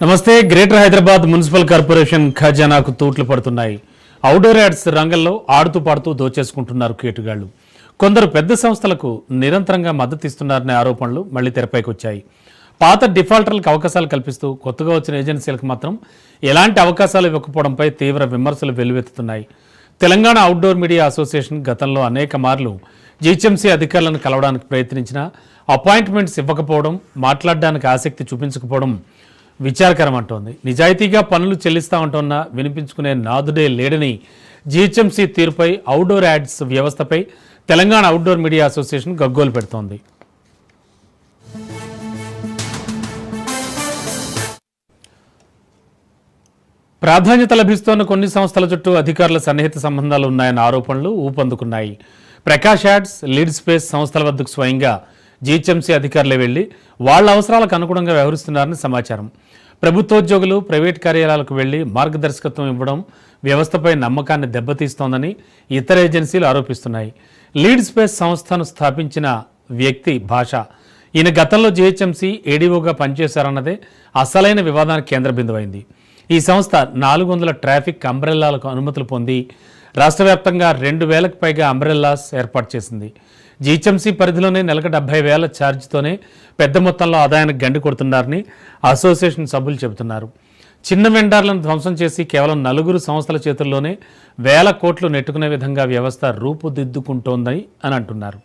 నమస్తే greater Hyderabad municipal corporation ఖజానాకు తూట్లు పడుతున్నాయి. అవుట్డోర్ యాడ్స్ రంగంలో ఆడుతూ పాడుతూ దోచేసుకుంటున్నారు కేటుగాళ్ళు కొందరు పెద్ద సంస్థలకు నిరంతరంగా మద్దతు ఇస్తున్నారనే ఆరోపణలు మళ్ళీ తెరపైకి వచ్చాయి. పాత డిఫాల్టర్లకు అవకాశాలు కల్పిస్తూ కొత్తగా వచ్చిన ఏజెన్సీలకు మాత్రం ఎలాంటి అవకాశాలు ఇవ్వకపోవడంపై తీవ్ర విమర్శలు వెల్లువెత్తుతున్నాయి. తెలంగాణ అవుట్డోర్ మీడియా అసోసియేషన్ గతంలో అనేక మార్లు జీహెచ్ఎంసీ అధికారులను కలవడానికి ప్రయత్నించినా అపాయింట్మెంట్స్ ఇవ్వకపోవడం మాట్లాడడానికి ఆసక్తి చూపించకపోవడం విచారకరం అంటోంది నిజాయితీగా పనులు చెల్లిస్తా ఉంటున్న వినిపించుకునే నాదుడే లేడని జీహెచ్ఎంసీ తీరుపై అవుట్డోర్ యాడ్స్ వ్యవస్థపై తెలంగాణ అవుట్డోర్ మీడియా అసోసియేషన్ గగ్గోలు పెడుతోంది. ప్రాధాన్యత లభిస్తోన్న కొన్ని సంస్థల చుట్టూ అధికారుల సన్నిహిత సంబంధాలు ఉన్నాయన్న ఆరోపణలు ఊపందుకున్నాయి. ప్రకాష్ యాడ్స్ లీడ్ స్పేస్ సంస్థల వద్దకు స్వయంగా జీహెచ్ఎంసీ అధికారులే వెళ్ళి వాళ్ళ అవసరాలకు అనుగుణంగా వ్యవహరిస్తున్నారని సమాచారం. ప్రభుత్వోద్యోగులు ప్రైవేట్ కార్యాలయాలకు వెళ్ళి మార్గదర్శకత్వం ఇవ్వడం వ్యవస్థపై నమ్మకాన్ని దెబ్బతీస్తోందని ఇతర ఏజెన్సీలు ఆరోపిస్తున్నాయి. లీడ్ స్పేస్ సంస్థను స్థాపించిన వ్యక్తి భాష. ఈయన గతంలో జీహెచ్ఎంసీ ఏడీఓగా పనిచేశారన్నదే అసలైన వివాదానికి కేంద్ర బిందువైంది. ఈ సంస్థ నాలుగు వందల ట్రాఫిక్ అంబ్రెల్లాలకు అనుమతులు పొంది రాష్ట్ర వ్యాప్తంగా రెండు వేలకు పైగా అంబ్రెల్లాస్ ఏర్పాటు చేసింది. జీహెచ్ఎంసీ పరిధిలోనే నెలకు డెబ్బై వేల ఛార్జ్తోనే పెద్ద మొత్తంలో ఆదాయానికి గండి కొడుతున్నారని అసోసియేషన్ సభ్యులు చెబుతున్నారు. చిన్న వెండార్లను ధ్వంసం చేసి కేవలం నలుగురు సంస్థల చేతుల్లోనే వేల కోట్లు నెట్టుకునే విధంగా వ్యవస్థ రూపుదిద్దుకుంటోందని అని అంటున్నారు.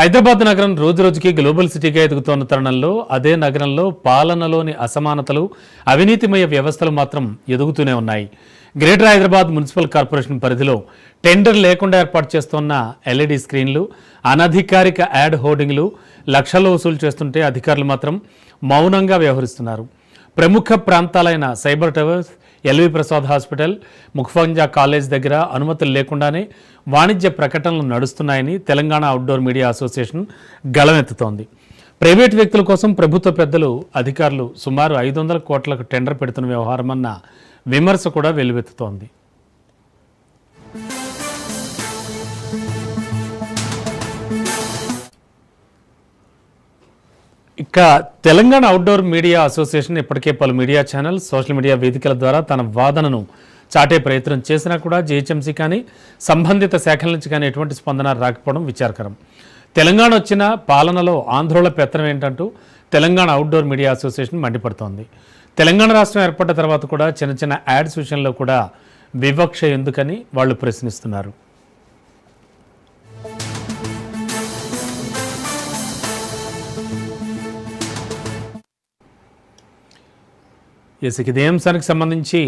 హైదరాబాద్ నగరం రోజురోజుకి గ్లోబల్ సిటీగా ఎదుగుతోన్న తరుణంలో అదే నగరంలో పాలనలోని అసమానతలు అవినీతిమయ వ్యవస్థలు మాత్రం ఎదుగుతూనే ఉన్నాయి. గ్రేటర్ హైదరాబాద్ మున్సిపల్ కార్పొరేషన్ పరిధిలో టెండర్ లేకుండా ఏర్పాటు చేస్తున్న ఎల్ఈడి స్క్రీన్లు అనధికారిక యాడ్ హోర్డింగ్లు లక్షల్లో వసూలు చేస్తుంటే అధికారులు మాత్రం మౌనంగా వ్యవహరిస్తున్నారు. ప్రముఖ ప్రాంతాలైన cyber towers LV Prasad hospital Mufakham Jah college దగ్గర అనుమతులు లేకుండానే వాణిజ్య ప్రకటనలు నడుస్తున్నాయని తెలంగాణ అవుట్డోర్ మీడియా అసోసియేషన్ గళమెత్తుతోంది. ప్రైవేట్ వ్యక్తుల కోసం ప్రభుత్వ పెద్దలు అధికారులు సుమారు ఐదు వందల కోట్లకు టెండర్ పెడుతున్న వ్యవహారమన్న విమర్శ కూడా వెలువెత్తుతోంది. ఇక తెలంగాణ అవుట్డోర్ మీడియా అసోసియేషన్ ఇప్పటికే పలు మీడియా ఛానల్ సోషల్ మీడియా వేదికల ద్వారా తన వాదనను చాటే ప్రయత్నం చేసినా కూడా జీహెచ్ఎంసీ కానీ సంబంధిత శాఖల నుంచి కానీ ఎటువంటి స్పందన రాకపోవడం విచారకరం. తెలంగాణ వచ్చిన పాలనలో ఆంధ్రుల పెత్తనం ఏంటంటూ తెలంగాణ అవుట్డోర్ మీడియా అసోసియేషన్ మండిపడుతోంది. తెలంగాణ రాష్ట్రం ఏర్పడ్డ తర్వాత కూడా చిన్న చిన్న యాడ్స్ విషయంలో కూడా వివక్ష ఎందుకని వాళ్ళు ప్రశ్నిస్తున్నారు. ఇసుక దేంశానికి సంబంధించి